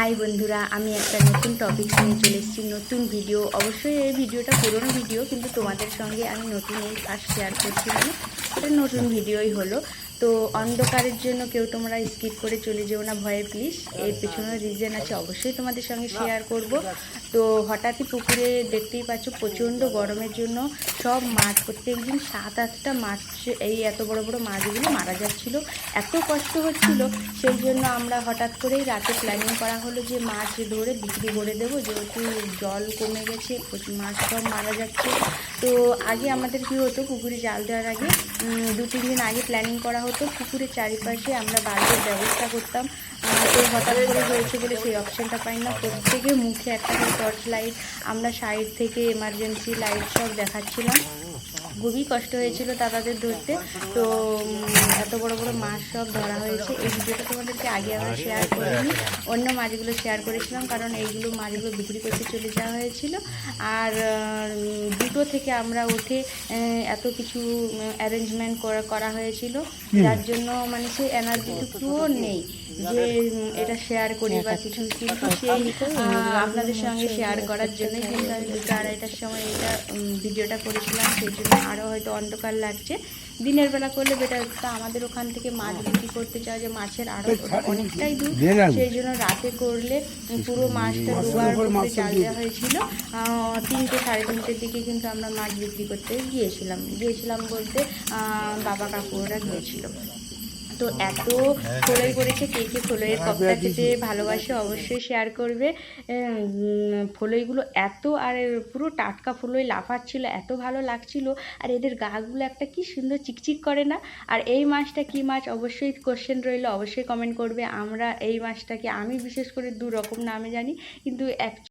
High বন্ধুরা, আমি একটা নতুন টপিক নিয়ে চলে এসেছি, নতুন ভিডিও অবশ্যই এই ভিডিওটা পুরনো ভিডিও কিন্তু তোমাদের সঙ্গে আমি নতুন ফার্স্ট শেয়ার করছি মানে এটা নতুন ভিডিওই হলো। তো অন্ধকারের জন্য কেউ তোমরা স্কিপ করে চলে যেও না, ভয়ে প্লিজ এর পেছনে রিজন আছে, অবশ্যই তোমাদের সঙ্গে শেয়ার করব। তো হঠাৎই পুকুরে দেখতেই পাচ্ছ প্রচণ্ড গরমের জন্য সব মাছ, প্রত্যেক দিন সাত, আটটা মাছ, এই এত বড় বড় মাছগুলো মারা যাচ্ছিল। এত কষ্ট হচ্ছিল, সেই জন্য আমরা হঠাৎ করেই রাতে প্ল্যানিং করা হলো যে মাছ ধরে বিক্রি করে দেবো, যেহেতু জল কমে গেছে মাছ সব মারা যাচ্ছে। তো আগে আমাদের কী হতো, পুকুরে জাল দেওয়ার আগে দু, তিন দিন আগে প্ল্যানিং করা হতো পুকুরের চারিপাশে আমরা বাল্বের ব্যবস্থা করতাম। তো হঠাৎ করে হয়েছে বলে সেই অপশানটা পাই না। প্রত্যেকের মুখে একটা করে টর্চ লাইট আমরা সাইড থেকে এমার্জেন্সি লাইট সব দেখাচ্ছিলাম। খুবই কষ্ট হয়েছিল দাদাদের ধরতে। তো এত বড় বড় মাছ সব ধরা হয়েছে। এই ভিডিওটা তোমাদেরকে আগে আমরা শেয়ার করিনি। অন্য মাছগুলো শেয়ার করেছিলাম কারণ এইগুলো মাছগুলো বিক্রি করতে চলে যাওয়া হয়েছিল। আর দুটো থেকে আমরা উঠে এত কিছু অ্যারেঞ্জমেন্ট করা করা হয়েছিল। যার জন্য মানে সেই এনার্জিটুকুও নেই যে এটা শেয়ার করি বা কিছু কিন্তু সেই আপনাদের সঙ্গে শেয়ার করার জন্য কিন্তু আমি দুটো আড়াইটার সময় এটা ভিডিওটা করেছিলাম। সেই জন্য আরও হয়তো অন্ধকার লাগছে। দিনের বেলা করলে বেটার তা আমাদের ওখান থেকে মাছ বিক্রি করতে চাওয়া যে মাছের আড়ত অনেকটাই দূর। সেই জন্য রাতে করলে পুরো মাছটা দুবার জাল দেওয়া হয়েছিল। আহ, তিনটে সাড়ে তিনটের দিকে কিন্তু আমরা মাছ বিক্রি করতে গিয়েছিলাম। গিয়েছিলাম বলতে আহ, বাবা কাকুরা গিয়েছিল। তো এত ফলই করেছে কে কে ফলইয়ের কপটা খেতে ভালোবাসে অবশ্যই শেয়ার করবে। উম, এত আর পুরো টাটকা ফলই লাফাচ্ছিল এত ভালো লাগছিল। আর এদের গাগুলো একটা কি সুন্দর চিকচিক করে না? আর এই মাছটা কি মাছ? অবশ্যই কোশ্চেন রইল অবশ্যই কমেন্ট করবে। আমরা এই মাছটাকে আমি বিশেষ করে দু রকম নামে জানি কিন্তু এক